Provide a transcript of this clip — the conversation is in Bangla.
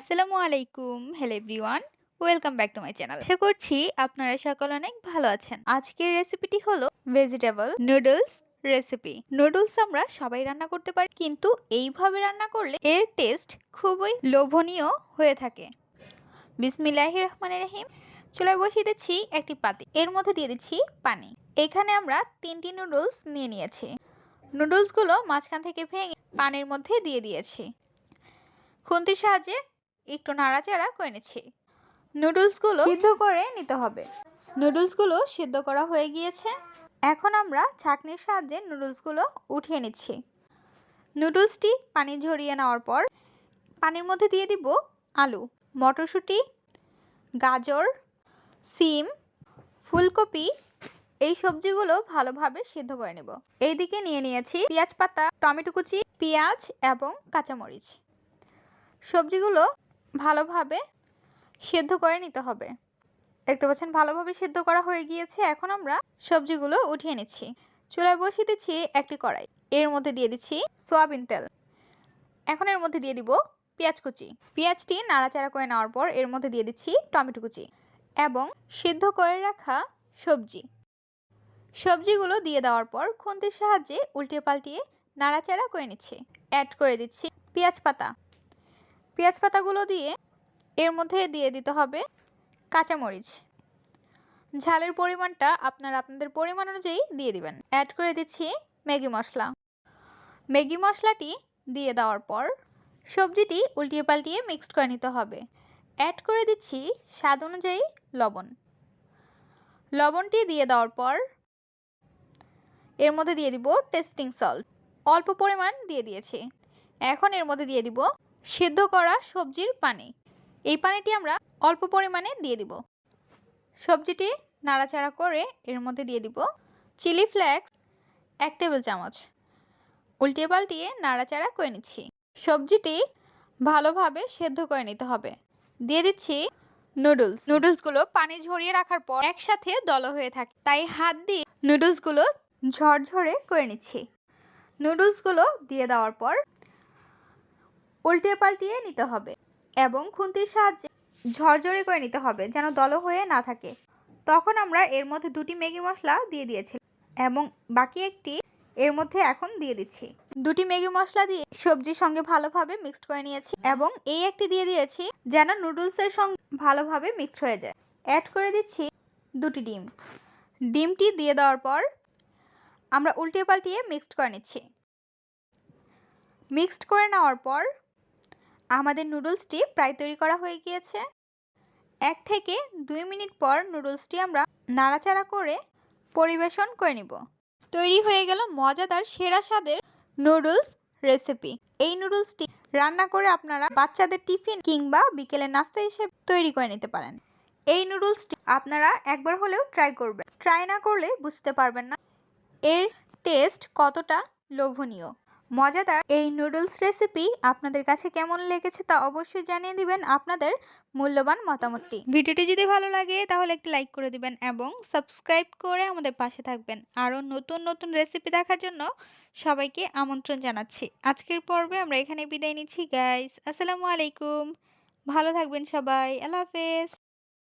আসসালামু আলাইকুম। Hello everyone welcome back to my channel আশা করছি আপনারা সকলে অনেক ভালো আছেন। আজকের রেসিপিটি হলো ভেজিটেবল নুডলস রেসিপি নুডলস আমরা সবাই রান্না করতে পারি, কিন্তু এইভাবে রান্না করলে এর টেস্ট খুবই লোভনীয় হয়ে থাকে। বিসমিল্লাহ রহমান রহিম। চুলায় বসিয়ে দিচ্ছি একটি পাতি। এর মধ্যে দিয়ে দিচ্ছি পানি। এখানে আমরা তিনটি নুডলস নিয়ে নিয়েছি। নুডলসগুলো মাঝখান থেকে ভেঙে পানির মধ্যে দিয়ে দিয়েছি। খুন্তির সাহায্যে একটু নাড়াচাড়া করে নিচ্ছি। নুডলসগুলো সিদ্ধ করে নিতে হবে। নুডলসগুলো সিদ্ধ করা হয়ে গিয়েছে। এখন আমরা ছাঁকনির সাহায্যে নুডলসগুলো উঠিয়ে নিচ্ছি। নুডলসটি পানি ঝরিয়ে নেওয়ার পর পানির মধ্যে দিয়ে দিব আলু, মটরশুঁটি, গাজর, সিম, ফুলকপি। এই সবজিগুলো ভালোভাবে সিদ্ধ করে নেব। এইদিকে নিয়ে নিয়েছি পেঁয়াজ পাতা, টমেটো কুচি, পেঁয়াজ এবং কাঁচামরিচ। সবজিগুলো ভালোভাবে সেদ্ধ করে নিতে হবে। দেখতে পাচ্ছেন, ভালোভাবে সেদ্ধ করা হয়ে গিয়েছে। এখন আমরা সবজিগুলো উঠিয়ে নিচ্ছি। চুলায় বসিয়ে দিচ্ছি একটি কড়াই। এর মধ্যে দিয়ে দিচ্ছি সয়াবিন তেল। এখন এর মধ্যে দিয়ে দিব পেঁয়াজ কুচি। পেঁয়াজটি নাড়াচাড়া করে নেওয়ার পর এর মধ্যে দিয়ে দিচ্ছি টমেটো কুচি এবং সিদ্ধ করে রাখা সবজি। সবজিগুলো দিয়ে দেওয়ার পর খুন্তির সাহায্যে উল্টিয়ে পাল্টিয়ে নাড়াচাড়া করে নিচ্ছি। অ্যাড করে দিচ্ছি পেঁয়াজ পাতা। পেঁয়াজ পাতাগুলো দিয়ে এর মধ্যে দিয়ে দিতে হবে কাঁচামরিচ। ঝালের পরিমাণটা আপনারা আপনাদের পরিমাণ অনুযায়ী দিয়ে দিবেন। অ্যাড করে দিচ্ছি ম্যাগি মশলা। ম্যাগি মশলাটি দিয়ে দেওয়ার পর সবজিটি উল্টিয়ে পাল্টিয়ে মিক্সড করে নিতে হবে। অ্যাড করে দিচ্ছি স্বাদ অনুযায়ী লবণ। লবণটি দিয়ে দেওয়ার পর এর মধ্যে দিয়ে দিব টেস্টিং সল্ট অল্প পরিমাণ দিয়ে দিয়েছি। এখন এর মধ্যে দিয়ে দিব সিদ্ধ করা সবজির পানি। এই পানিটি আমরা অল্প পরিমাণে দিয়ে দিব। সবজিটি নাড়াচাড়া করে এর মধ্যে দিয়ে দিব চিলি ফ্লেক্স এক টেবিল চামচ। উল্টিয়ে পাল্টিয়ে নাড়াচাড়া করে নিচ্ছি। সবজিটি ভালোভাবে সেদ্ধ করে নিতে হবে। দিয়ে দিচ্ছি নুডলস। নুডলসগুলো পানি ঝরিয়ে রাখার পর একসাথে দল হয়ে থাকে। তাই হাত দিয়ে নুডলসগুলো ঝরঝরে করে নিচ্ছি। নুডলসগুলো দিয়ে দেওয়ার পর উল্টে পাল্টিয়ে নিতে হবে এবং খুন্তির সাহায্যে ঝরঝরে করে নিতে হবে যেন দল হয়ে না থাকে। তখন আমরা এর মধ্যে দুটি ম্যাগি মশলা দিয়ে দিয়েছি এবং বাকি একটি এর মধ্যে এখন দিয়ে দিচ্ছি। দুটি ম্যাগি মশলা দিয়ে সবজির সঙ্গে ভালোভাবে মিক্সড করে নিয়েছি এবং এই একটি দিয়ে দিয়েছি যেন নুডলসের সঙ্গে ভালোভাবে মিক্সড হয়ে যায়। অ্যাড করে দিচ্ছি দুটি ডিম। ডিমটি দিয়ে দেওয়ার পর আমরা উল্টে পাল্টিয়ে মিক্সড করে নিচ্ছি। মিক্সড করে নেওয়ার পর আমাদের নুডলসটি প্রায় তৈরি করা হয়ে গিয়েছে। এক থেকে দুই মিনিট পর নুডলসটি আমরা নাড়াচাড়া করে পরিবেশন করে নিব। তৈরি হয়ে গেল মজাদার সেরা স্বাদের নুডলস রেসিপি। এই নুডলসটি রান্না করে আপনারা বাচ্চাদের টিফিন কিংবা বিকেলে নাস্তা হিসেবে তৈরি করে নিতে পারেন। এই নুডলসটি আপনারা একবার হলেও ট্রাই করবেন। ট্রাই না করলে বুঝতে পারবেন না এর টেস্ট কতটা লোভনীয়। মজাদার এই নুডলস রেসিপি আপনাদের কাছে কেমন লেগেছে তা অবশ্যই জানিয়ে দিবেন আপনাদের মূল্যবান মতামতটি। ভিডিওটি যদি ভালো লাগে তাহলে একটি লাইক করে দিবেন এবং সাবস্ক্রাইব করে আমাদের পাশে থাকবেন। আরও নতুন নতুন রেসিপি দেখার জন্য সবাইকে আমন্ত্রণ জানাচ্ছি। আজকের পর্বে আমরা এখানে বিদায় নিচ্ছি গাইস আসসালামু আলাইকুম। ভালো থাকবেন সবাই। আল্লাহ হাফেজ।